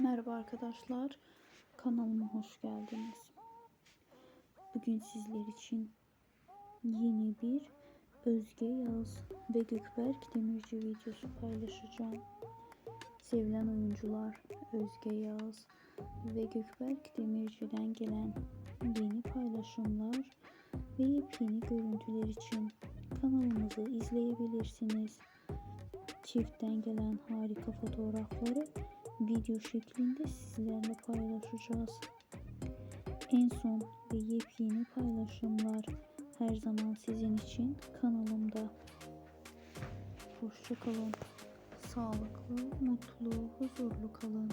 Merhaba arkadaşlar, kanalıma hoş geldiniz. Bugün sizler için yeni bir Özge Yağız ve Gökberk Demirci videosu paylaşacağım. Sevilen oyuncular Özge Yağız ve Gökberk Demirci'den gelen yeni paylaşımlar ve yepyeni görüntüler için kanalımızı izleyebilirsiniz. Çiftten gelen harika fotoğrafları video şeklinde sizlerle paylaşacağız. En son ve yepyeni paylaşımlar her zaman sizin için kanalımda. Hoşçakalın. Sağlıklı, mutlu, huzurlu kalın.